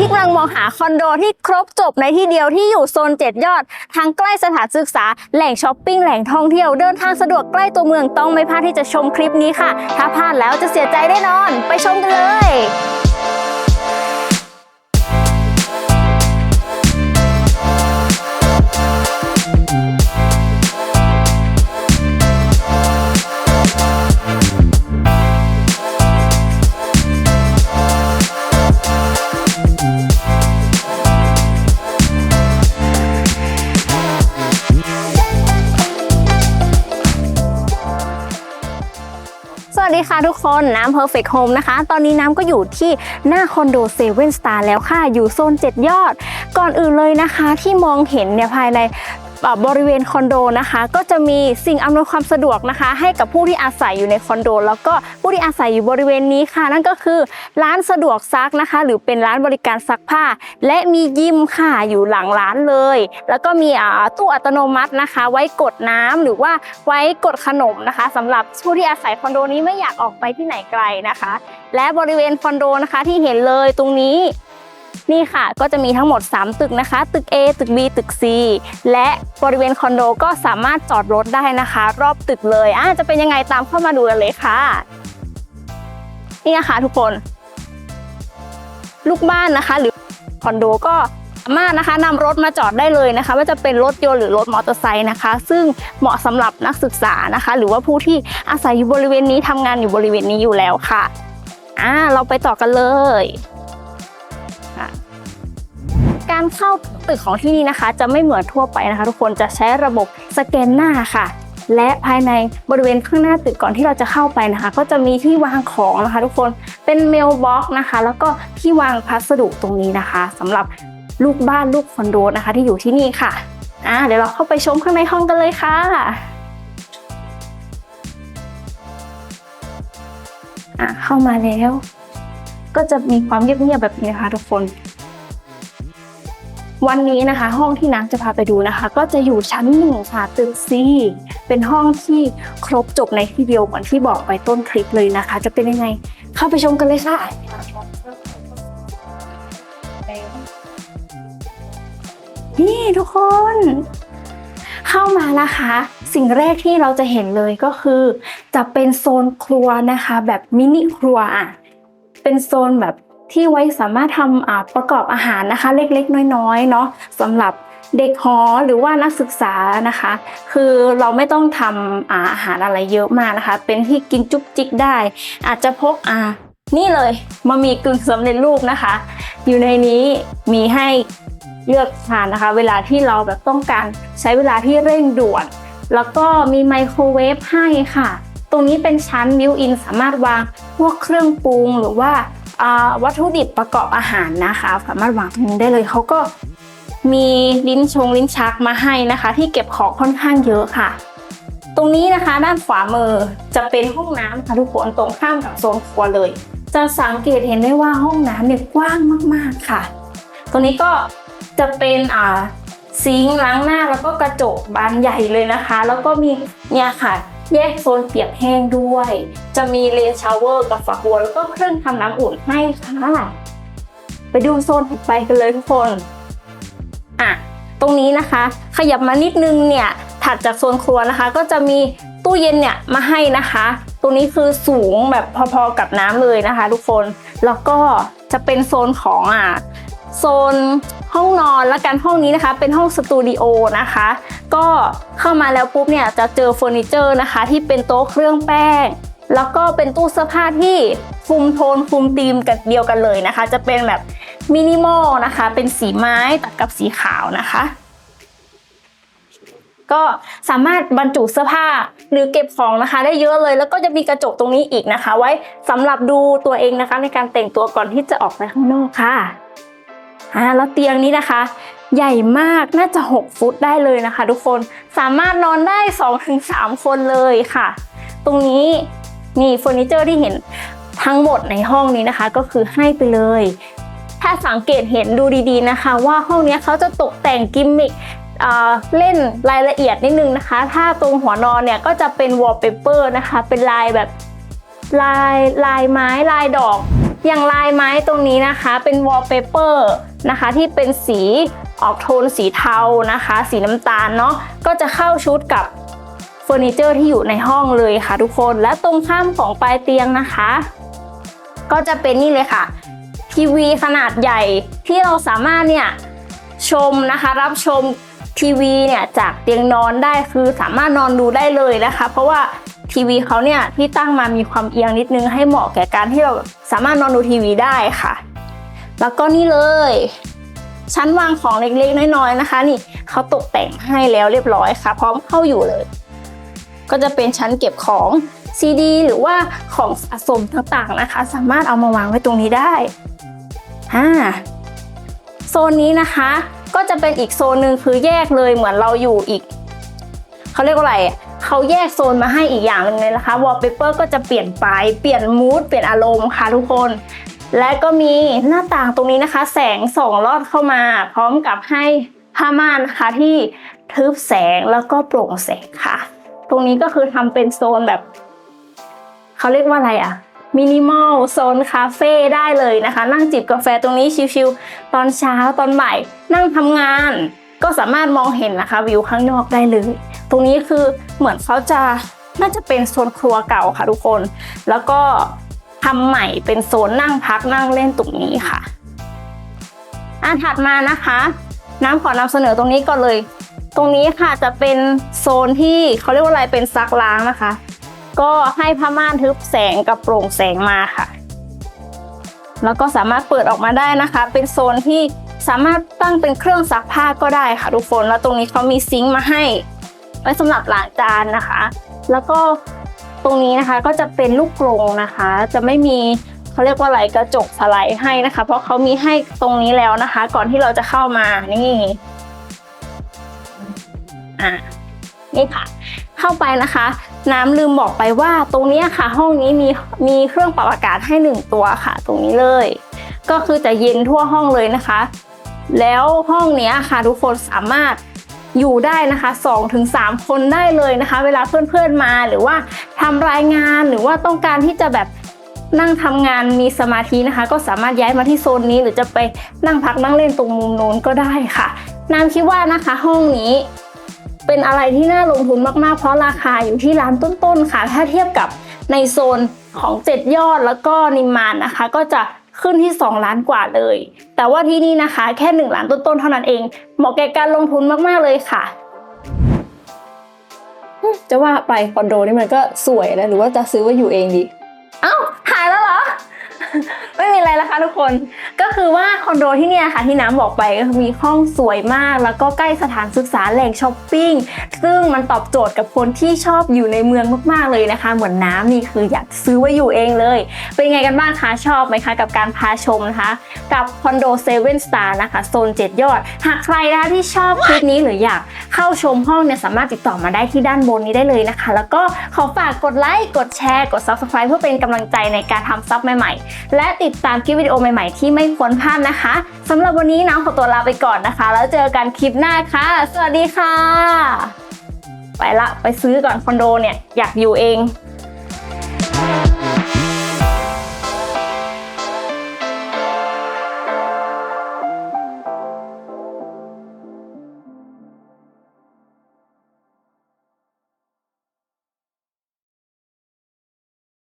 ที่กำลังมองหาคอนโดที่ครบจบในที่เดียวที่อยู่โซน 7 ยอด ทั้งใกล้สถานศึกษา แหล่งช้อปปิ้ง แหล่งท่องเที่ยว เดินทางสะดวกใกล้ตัวเมืองต้องไม่พลาดที่จะชมคลิปนี้ค่ะ ถ้าพลาดแล้วจะเสียใจแน่นอน ไปชมกันเลย ดีค่ะทุกคนน้ำ Perfect Home นะคะ ตอนนี้น้ำก็อยู่ที่หน้าคอนโดเซเว่นสตาร์แล้วค่ะ อยู่โซน 7 ยอด ก่อนอื่นเลยนะคะ ที่มองเห็นเนี่ยภายใน บริเวณคอนโดนะคะ ก็จะมีสิ่งอำนวยความสะดวกนะคะ ให้กับผู้ที่อาศัยอยู่ในคอนโด แล้วก็ผู้ที่อาศัยอยู่บริเวณนี้ค่ะ นั่นก็คือร้านสะดวกซักนะคะ หรือเป็นร้านบริการซักผ้า และมียิมค่ะอยู่หลังร้านเลย แล้วก็มีตู้อัตโนมัตินะคะ ไว้กดน้ำหรือว่าไว้กดขนมนะคะสำหรับผู้ที่อาศัยคอนโดนี้ไม่อยากออกไปที่ไหนไกลนะคะ และบริเวณคอนโดนะคะที่เห็นเลยตรงนี้ นี่ค่ะก็จะมีทั้งหมด 3 ตึกนะคะ ตึก A ตึก B ตึก C และบริเวณคอนโดก็สามารถจอดรถได้นะคะ รอบตึกเลยอะจะเป็นยังไงตามเข้ามาดูกันเลยค่ะ นี่นะคะทุกคน ลูกบ้านนะคะ หรือคอนโดก็สามารถนะคะนำรถมาจอดได้เลยนะคะ ว่าจะเป็นรถยนต์หรือรถมอเตอร์ไซค์นะคะ ซึ่งเหมาะสำหรับนักศึกษานะคะ หรือว่าผู้ที่อาศัยอยู่บริเวณนี้ทำงานอยู่บริเวณนี้อยู่แล้วค่ะอ่าเราไปต่อกันเลย การเข้าตึกของที่นี่นะคะ จะไม่เหมือนทั่วไปนะคะ ทุกคนจะใช้ระบบสแกนหน้าค่ะ และภายในบริเวณข้างหน้าตึกก่อนที่เราจะเข้าไปนะคะ ก็จะมีที่วางของนะคะ ทุกคนเป็นเมลบ็อกนะคะ แล้วก็ที่วางพัสดุตรงนี้นะคะสำหรับลูกบ้านลูกคอนโดนะคะ ที่อยู่ที่นี่ค่ะอ่าเดี๋ยวเราเข้าไปชมข้างในห้องกันเลยค่ะอะเข้ามาแล้ว ก็จะมีความเงียบๆแบบนี้นะคะ ทุกคน วันนี้นะคะ ห้องที่น้ำจะพาไปดูนะคะ ก็จะอยู่ชั้นหนึ่งค่ะตึกซีเป็นห้องที่ครบจบในที่เดียวเหมือนที่บอกไปต้นคลิปเลยนะคะ จะเป็นยังไงเข้าไปชมกันเลยค่ะนี่ทุกคน เข้ามานะคะ สิ่งแรกที่เราจะเห็นเลยก็คือ จะเป็นโซนครัวนะคะ แบบมินิครัวอะเป็นโซนแบบ ที่ไว้สามารถทำประกอบอาหารนะคะ เล็กๆ น้อยๆเนาะสำหรับเด็กหอหรือว่านักศึกษานะคะ คือเราไม่ต้องทำอาหารอะไรเยอะมากนะคะ เป็นที่กินจุกจิกได้ อาจจะพกอ่านี่เลยมามีกึ่งสำเร็จรูปนะคะ อยู่ในนี้มีให้เลือกทานนะคะ เวลาที่เราแบบต้องการใช้เวลาที่เร่งด่วน แล้วก็มีไมโครเวฟให้ค่ะ ตรงนี้เป็นชั้นบิวอินสามารถวางพวกเครื่องปรุงหรือว่า วัตถุดิบประกอบอาหารนะคะ สามารถวางตรงนี้ได้เลยเขาก็มีลิ้นชงลิ้นชักมาให้นะคะ ที่เก็บของค่อนข้างเยอะค่ะ ตรงนี้นะคะ ด้านขวามือจะเป็นห้องน้ำค่ะทุกคนตรงข้ามกับโซนครัวเลย จะสังเกตเห็นได้ว่าห้องน้ำเนี่ยกว้างมากๆค่ะ ตรงนี้ก็จะเป็นอ่าซิงล้างหน้าแล้วก็กระจกบานใหญ่เลยนะคะ แล้วก็มีเนี่ยค่ะ แยกโซนเปียกแห้งด้วย จะมีเลนชาวเวอร์กับฝักบัวแล้วก็เครื่องทำน้ำอุ่นให้ค่ะ ไปดูโซนถัดไปกันเลยทุกคน อะ ตรงนี้นะคะ ขยับมานิดนึงเนี่ย ถัดจากโซนครัวนะคะ ก็จะมีตู้เย็นเนี่ยมาให้นะคะ ตรงนี้คือสูงแบบพอๆกับน้ำเลยนะคะ ทุกคน แล้วก็จะเป็นโซนของอะ โซน ห้องนอนและกันห้องนี้นะคะ เป็นห้องสตูดิโอนะคะ ก็เข้ามาแล้วปุ๊บเนี่ยจะเจอเฟอร์นิเจอร์นะคะ ที่เป็นโต๊ะเครื่องแป้ง แล้วก็เป็นตู้เสื้อผ้าที่คุมโทนคุมธีมกันเดียวกันเลยนะคะ จะเป็นแบบมินิมอลนะคะ เป็นสีไม้ตัดกับสีขาวนะคะก็สามารถบรรจุเสื้อผ้าหรือเก็บของนะคะ ได้เยอะเลยแล้วก็จะมีกระจกตรงนี้อีกนะคะ ไว้สำหรับดูตัวเองนะคะ ในการแต่งตัวก่อนที่จะออกไปข้างนอกค่ะ อ่าแล้วเตียงนี้นะคะ ใหญ่มากน่าจะ 6 ฟุตได้เลยนะคะ ทุกคนสามารถนอนได้ 2-3 คนเลยค่ะ ตรงนี้นี่เฟอร์นิเจอร์ที่เห็นทั้งหมดในห้องนี้นะคะ ก็คือให้ไปเลย ถ้าสังเกตเห็นดูดีๆนะคะ ว่าห้องนี้เขาจะตกแต่งกิมมิคเอ่อเล่นรายละเอียดนิดนึงนะคะ ถ้าตรงหัวนอนเนี่ยก็จะเป็นวอลเปเปอร์นะคะ เป็นลายแบบลายลายไม้ลายดอก อย่างลายไม้ตรงนี้นะคะเป็นวอลเปเปอร์นะคะที่เป็นสีออกโทนสีเทานะคะ สีน้ำตาลเนาะก็จะเข้าชุดกับเฟอร์นิเจอร์ที่อยู่ในห้องเลยค่ะทุกคนและตรงข้ามของปลายเตียงนะคะ ก็จะเป็นนี่เลยค่ะทีวีขนาดใหญ่ที่เราสามารถเนี่ยชมนะคะรับชมทีวีเนี่ยจากเตียงนอนได้คือสามารถนอนดูได้เลยนะคะ เพราะว่า ทีวีเขาเนี่ยที่ตั้งมามีความเอียงนิดนึงให้เหมาะแก่การที่เราสามารถนอนดูทีวีได้ค่ะ แล้วก็นี่เลย ชั้นวางของเล็กๆน้อยๆนะคะ นี่เขาตกแต่งให้แล้วเรียบร้อยค่ะ พร้อมเข้าอยู่เลย ก็จะเป็นชั้นเก็บของซีดีหรือว่าของสะสมต่างๆนะคะ สามารถเอามาวางไว้ตรงนี้ได้อ่าโซนนี้นะคะ ก็จะเป็นอีกโซนหนึ่งคือแยกเลยเหมือนเราอยู่อีก เขาเรียกว่าอะไรเขาแยกโซนมาให้อีกอย่างหนึ่งเลยนะคะวอลเปเปอร์ก็จะเปลี่ยนไปเปลี่ยนมูดเปลี่ยนอารมณ์ค่ะทุกคน และก็มีหน้าต่างตรงนี้นะคะ แสงส่องลอดเข้ามา พร้อมกับให้ผ้าม่านนะคะที่ทึบแสงแล้วก็โปร่งแสงค่ะ ตรงนี้ก็คือทำเป็นโซนแบบเขาเรียกว่าอะไรอะมินิมอลโซนคาเฟ่ได้เลยนะคะ นั่งจิบกาแฟตรงนี้ชิลๆตอนเช้าตอนบ่ายนั่งทำงาน ก็สามารถมองเห็นนะคะวิวข้างนอกได้เลย ตรงนี้คือเหมือนเขาจะน่าจะเป็นโซนครัวเก่าค่ะทุกคน แล้วก็ทำใหม่เป็นโซนนั่งพักนั่งเล่นตรงนี้ค่ะอะถัดมานะคะ น้ำขอนำเสนอตรงนี้ก่อนเลย ตรงนี้ค่ะจะเป็นโซนที่เขาเรียกว่าอะไรเป็นซักล้างนะคะ ก็ให้ผ้าม่านทึบแสงกับโปร่งแสงมาค่ะ แล้วก็สามารถเปิดออกมาได้นะคะ เป็นโซนที่ สามารถตั้งเป็นเครื่องซักผ้าก็ได้ค่ะทุกคนแล้วตรงนี้เขามีซิงค์มาให้ ไว้สำหรับล้างจานนะคะ แล้วก็ตรงนี้นะคะก็จะเป็นลูกกรงนะคะ จะไม่มีเขาเรียกว่าอะไรกระจกสไลด์ให้นะคะ เพราะเขามีให้ตรงนี้แล้วนะคะ ก่อนที่เราจะเข้ามานี่อะนี่ค่ะ เข้าไปนะคะ น้ำลืมบอกไปว่าตรงนี้ค่ะ ห้องนี้มีมีเครื่องปรับอากาศให้หนึ่งตัวค่ะ ตรงนี้เลย ก็คือจะเย็นทั่วห้องเลยนะคะ แล้วห้องนี้ค่ะทุกคนสามารถอยู่ได้นะคะ2-3ถึง3คนได้เลยนะคะ เวลาเพื่อนๆมาหรือว่าทำรายงานหรือว่าต้องการที่จะแบบนั่งทำงานมีสมาธินะคะ ก็สามารถย้ายมาที่โซนนี้ หรือจะไปนั่งพักนั่งเล่นตรงมุมโน้นก็ได้ค่ะน้ำคิดว่านะคะห้องนี้เป็นอะไรที่น่าลงทุนมากๆ เพราะราคาอยู่ที่ร้านต้นๆค่ะ ถ้าเทียบกับในโซนของเจ็ดยอดแล้วก็นิมานนะคะ ก็จะ ขึ้นที่ 2 ล้านกว่าเลย แต่ว่าที่นี่นะคะแค่ 1 ล้านต้นๆเท่านั้นเอง เหมาะแก่การลงทุนมากๆเลยค่ะจะว่าไปคอนโดนี่มันก็สวยนะหรือว่าจะซื้อไว้อยู่เองดี เอ้าหายแล้วเหรอ ไม่มีอะไรแล้วค่ะทุกคนก็คือว่าคอนโดที่เนี่ยค่ะที่น้ำบอกไปก็มีห้องสวยมาก แล้วก็ใกล้สถานศึกษาแหล่งช้อปปิ้งซึ่งมันตอบโจทย์กับคนที่ชอบอยู่ในเมืองมากๆเลยนะคะ เหมือนน้ำนี่คืออยากซื้อไว้อยู่เองเลย เป็นไงกันบ้างคะชอบไหมคะ กับการพาชมนะคะ กับคอนโดเซเว่นสตาร์นะคะโซน 7 ยอด หากใครนะคะที่ชอบคลิปนี้หรืออยากเข้าชมห้องเนี่ยสามารถติดต่อมาได้ที่ด้านบนนี้ได้เลยนะคะ แล้วก็ขอฝากกดไลค์กดแชร์กด subscribe เพื่อเป็นกำลังใจในการทำซับใหม่ๆ และติดตามคลิปวิดีโอใหม่ๆ ที่ไม่ควรพลาดนะคะสำหรับวันนี้น้องขอตัวลาไปก่อนนะคะ แล้วเจอกันคลิปหน้าค่ะ สวัสดีค่ะ ไปละไปซื้อก่อนคอนโดเนี่ย อยากอยู่เอง